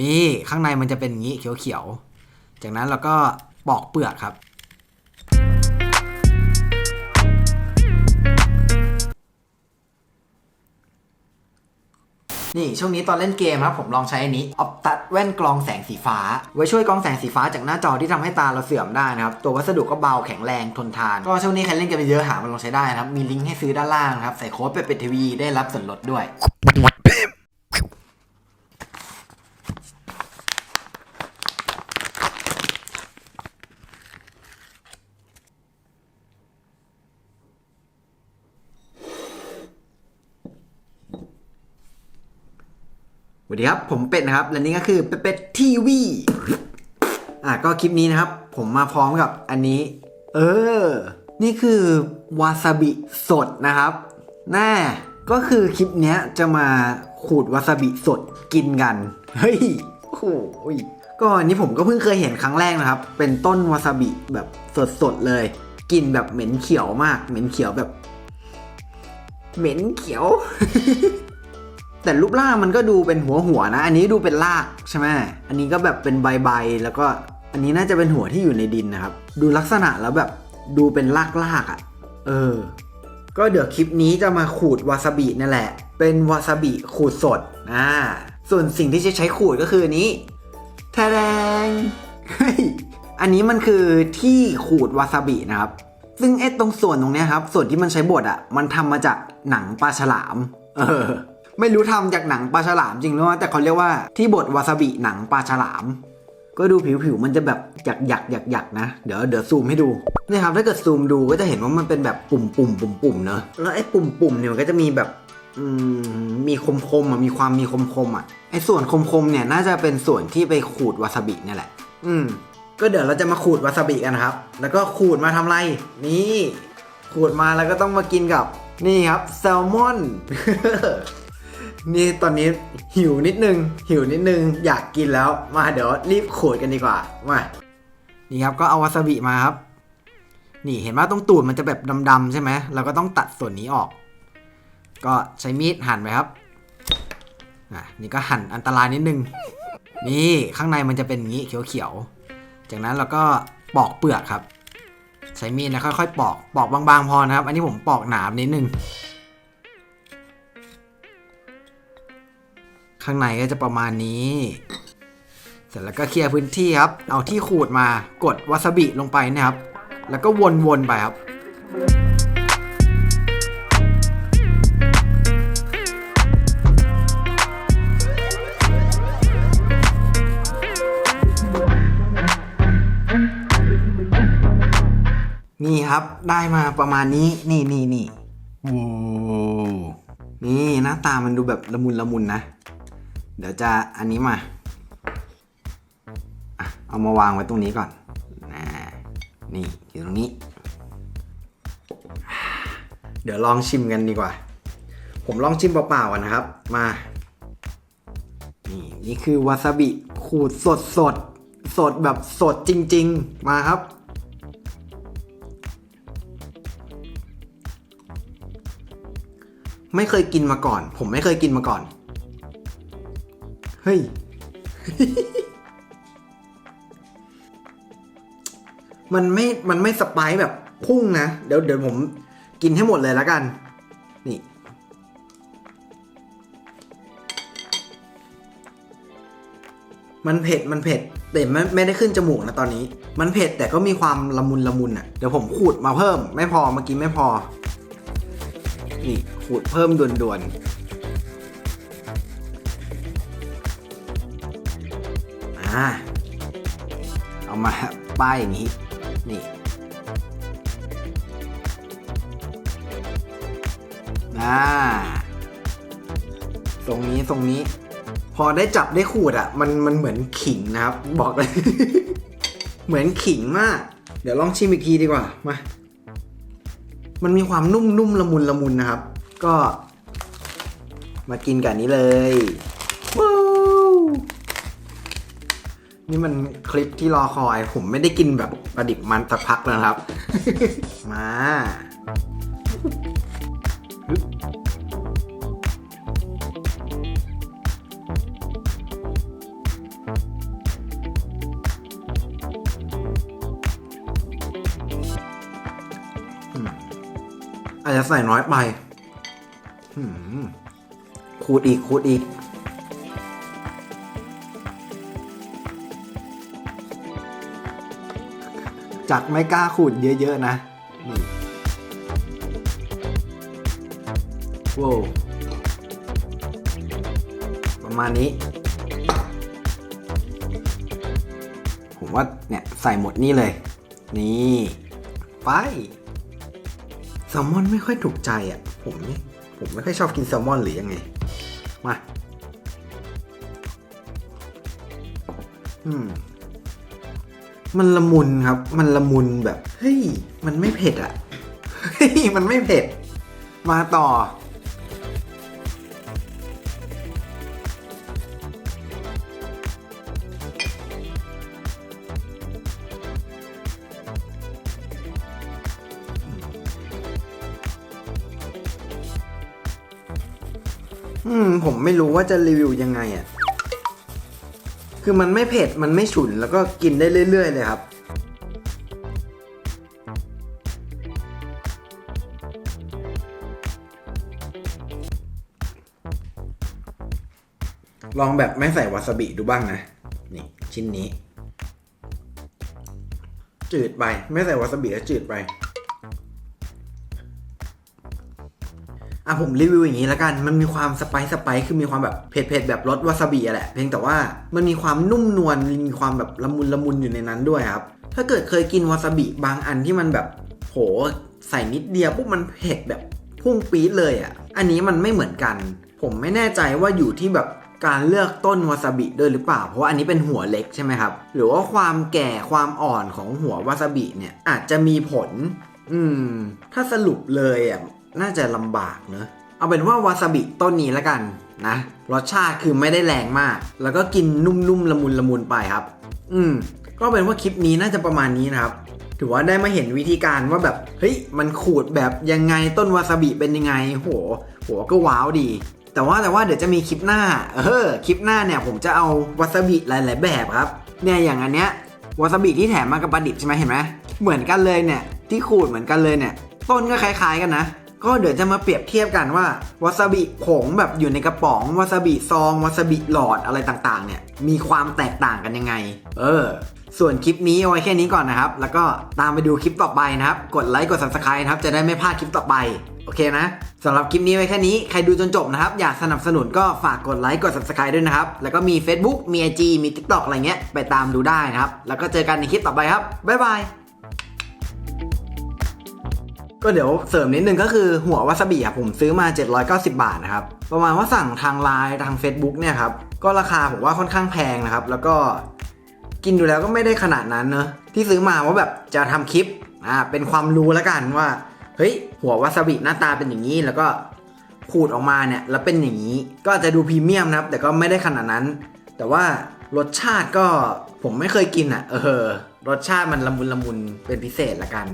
นี่ข้างในมันจะเป็นอย่างนี้เขียวๆ จากนั้นเราก็ปอกเปลือกครับ นี่ช่วงนี้ตอนเล่นเกมครับผมลองใช้อันนี้ออปตัดแว่นกรองแสงสีฟ้า ไว้ช่วยกรองแสงสีฟ้าจากหน้าจอที่ทำให้ตาเราเสื่อมได้นะครับ ตัววัสดุก็เบาแข็งแรงทนทาน ก็ช่วงนี้ใครเล่นเกมเยอะหามันลองใช้ได้นะครับ มีลิงก์ให้ซื้อด้านล่างครับ ใส่โค้ดเปเป็ดทีวีได้รับส่วนลดด้วย สวัสดีครับ ผมเป็ดนะครับ และนี่ก็คือเป็ดเป็ดทีวีอะก็คลิปนี้นะครับ ผมมาพร้อมกับอันนี้ เออ นี่คือวาซาบิสดนะครับแน่ก็คือคลิปเนี้ยจะมาขูดวาซาบิสดกินกัน เฮ้ยโอ้ยก็อันนี้ผมก็เพิ่งเคยเห็นครั้งแรกนะครับ เป็นต้นวาซาบิแบบสดๆเลยกลินแบบเหม็นเขียวมาก เหม็นเขียวแบบ เหม็นเขียว แต่รูปร่างมันก็ดูเป็นหัวหัวนะ อันนี้ดูเป็นรากใช่ไหมอันนี้ก็แบบเป็นใบใบแล้วก็อันนี้น่าจะเป็นหัวที่อยู่ในดินนะครับ ดูลักษณะแล้วแบบดูเป็นรากรากๆอะ่ะ เออ ก็เดี๋ยวคลิปนี้จะมาขูดวาซาบินั่นแหละ เป็นวาซาบิขูดสด อ่า ส่วนสิ่งที่จะใช้ขูดก็คือนี้แทแดงเฮ้ย อันนี้มันคือที่ขูดวาซาบินะครับ ซึ่งไอ้ตรงส่วนตรงเนี้ยครับ ส่วนที่มันใช้บดอะ มันทำมาจากหนังปลาฉลาม เออ ไม่รู้ทำจากหนังปลาฉลามจริงหรือว่าแต่เขาเรียกว่าที่บดวาซาบิหนังปลาฉลาม ก็ดูผิวๆมันจะแบบหยักหยักหยักหยักๆนะ เดี๋ยวเดี๋ยวซูมให้ดูนี่ครับถ้าเกิดซูมดูก็จะเห็นว่ามันเป็นแบบปุ่มปุ่มปุ่มปุ่มๆเนอะแล้วไอ้ปุ่มปุ่มๆเนี่ยมันก็จะมีแบบมีคมคมๆอะมีความมีคมคมๆอะไอ้ส่วนคมคมๆเนี่ยน่าจะเป็นส่วนที่ไปขูดวาซาบิเนี่ยแหละ อืม ก็เดี๋ยวเราจะมาขูดวาซาบิกันครับ แล้วก็ขูดมาทำไร นี่ ขูดมาแล้วก็ต้องมากินกับ นี่ครับแซลมอน นี่ตอนนี้หิวนิดนึง หิวนิดนึง อยากกินแล้ว มาเดี๋ยวรีบขูดกันดีกว่า มา นี่ครับก็เอาวาซาบิมาครับ นี่เห็นว่าตรงตูดมันจะแบบดำๆใช่ไหมเราก็ต้องตัดส่วนนี้ออก ก็ใช้มีดหั่นไปครับอะนี่ก็หั่นอันตรายนิดนึง นี่ข้างในมันจะเป็นงี้เขียวๆ จากนั้นเราก็ปอกเปลือกครับ ใช้มีดนะค่อยๆปอก ปอกบางๆพอนะครับ อันนี้ผมปอกหนามนิดนึง ข้างในก็จะประมาณนี้ เสร็จแล้วก็เคลียร์พื้นที่ครับ เอาที่ขูดมากดวาซาบิลงไปนะครับ แล้วก็วนๆไปครับนี่ครับได้มาประมาณนี้นี่นี่นี่โอ้นี่หน้าตามันดูแบบละมุนละมุนนะ เดี๋ยวจะอันนี้มาเอามาวางไว้ตรงนี้ก่อนนะนี่อยู่ตรงนี้ เดี๋ยวลองชิมกันดีกว่า ผมลองชิมเปล่าๆก่อนนะครับ มา นี่นี่คือวาซาบิขูดสดสดสดแบบสดจริง ๆ มาครับ ไม่เคยกินมาก่อน ผมไม่เคยกินมาก่อน ฮ้ย มันไม่ มันไม่สไปซ์แบบพุ่งนะ เดี๋ยวเดี๋ยวผมกินให้หมดเลยแล้วกัน นี่ มันเผ็ด มันเผ็ด แต่ไม่ไม่ได้ขึ้นจมูกนะตอนนี้ มันเผ็ดแต่ก็มีความละมุนละมุนอะ เดี๋ยวผมขูดมาเพิ่ม ไม่พอเมื่อกี้ไม่พอ นี่ขูดเพิ่มด่วนๆ อ่าเอามาป้ายอย่างนี้ นี่อ่าตรงนี้ตรงนี้ พอได้จับได้ขูดอะ มันมันเหมือนขิงนะครับ บอกเลย เหมือนขิงมาก เดี๋ยวลองชิมอีกทีดีกว่า มา มันมีความนุ่มๆละมุนละมุนนะครับ ก็มากินกันนี้เลย นี่มันคลิปที่รอคอย ผมไม่ได้กินแบบปลาดิบมันสักพักแล้วนะครับ มาอาจจะใส่น้อยไปขูดอีกขูดอีก จากไม่กล้าขูดเยอะ ๆ นะนี่โว้วประมาณนี้ ผมว่าเนี่ยใส่หมดนี่เลย นี่ไปแซลมอนไม่ค่อยถูกใจอะ ผมไม่ผมไม่ค่อยชอบกินแซลมอนหรือยังไง มา อืม มันละมุนครับ มันละมุนแบบเฮ้ยมันไม่เผ็ดอะเฮ้ยมันไม่เผ็ด มาต่อ อืม ผมไม่รู้ว่าจะรีวิวยังไงอะ คือมันไม่เผ็ด มันไม่ฉุน แล้วก็กินได้เรื่อย ๆ เลยครับ ลองแบบไม่ใส่วาซาบิดูบ้างนะ นี่ ชิ้นนี้ จืดไป ไม่ใส่วาซาบิแล้วจืดไป อะผมรีวิวอย่างนี้แล้วกัน มันมีความสไปซ์สไปซ์คือมีความแบบเผ็ดๆแบบรสวาซาบิอะแหละ เพียงแต่ว่ามันมีความนุ่มนวล มีความแบบละมุนละมุนอยู่ในนั้นด้วยครับ ถ้าเกิดเคยกินวาซาบิบางอันที่มันแบบโหใส่นิดเดียวปุ๊บมันเผ็ดแบบพุ่งปี๊ดเลยอะอันนี้มันไม่เหมือนกัน ผมไม่แน่ใจว่าอยู่ที่แบบการเลือกต้นวาซาบิด้วยหรือเปล่า เพราะว่าอันนี้เป็นหัวเล็กใช่ไหมครับ หรือว่าความแก่ความอ่อนของหัววาซาบิเนี่ยอาจจะมีผล อืม ถ้าสรุปเลยอะ น่าจะลำบากเนอะเอาเป็นว่าวาซาบิต้นนี้แล้วกันนะ รสชาติคือไม่ได้แรงมาก แล้วก็กินนุ่มๆละมุนละมุนไปครับ อืม ก็เป็นว่าคลิปนี้น่าจะประมาณนี้นะครับ ถือว่าได้มาเห็นวิธีการว่าแบบ เฮ้ย มันขูดแบบยังไงต้นวาซาบิเป็นยังไง โห โห ก็ว้าวดี แต่ว่าแต่ว่าเดี๋ยวจะมีคลิปหน้า เออ คลิปหน้าเนี่ยผมจะเอาวาซาบิหลาย ๆ แบบครับ เนี่ยอย่างอันเนี้ยวาซาบิที่แถมมากับปลาดิบใช่ไหมเห็นไหมเหมือนกันเลยเนี่ย ที่ขูดเหมือนกันเลยเนี่ย ต้นก็คล้าย ๆ กันนะ ก็เดี๋ยวจะมาเปรียบเทียบกันว่าวาซาบิผงแบบอยู่ในกระป๋องวาซาบิซองวาซาบิหลอดอะไรต่างๆ เนี่ยมีความแตกต่างกันยังไง เออ ส่วนคลิปนี้เอาไว้แค่นี้ก่อนนะครับ แล้วก็ตามไปดูคลิปต่อไปนะครับ กดไลค์กด subscribe นะครับ จะได้ไม่พลาดคลิปต่อไป โอเคนะสำหรับคลิปนี้ไว้แค่นี้ใครดูจนจบนะครับ อยากสนับสนุนก็ฝากกดไลค์กด subscribe ด้วยนะครับ แล้วก็มี Facebook มี IG มี TikTok อะไรเงี้ยไปตามดูได้นะครับ แล้วก็เจอกันในคลิปต่อไปครับบ๊ายบาย ก็เดี๋ยวเสริมนิดนึงก็คือหัววาซาบิอะผมซื้อมา 790 บาทนะครับ ประมาณว่าสั่งทางไลน์ทาง Facebook เนี่ยครับ ก็ราคาผมว่าค่อนข้างแพงนะครับ แล้วก็กินดูแล้วก็ไม่ได้ขนาดนั้นเนอะที่ซื้อมาว่าแบบจะทำคลิปอ่าเป็นความรู้แล้วกันว่า เฮ้ย หัววาซาบิหน้าตาเป็นอย่างนี้ แล้วก็ขูดออกมาเนี่ยแล้วเป็นอย่างนี้ ก็อาจจะดูพรีเมียมนะครับ แต่ก็ไม่ได้ขนาดนั้น แต่ว่ารสชาติก็ผมไม่เคยกินอะ เออ รสชาติมันละมุนละมุนเป็นพิเศษละกัน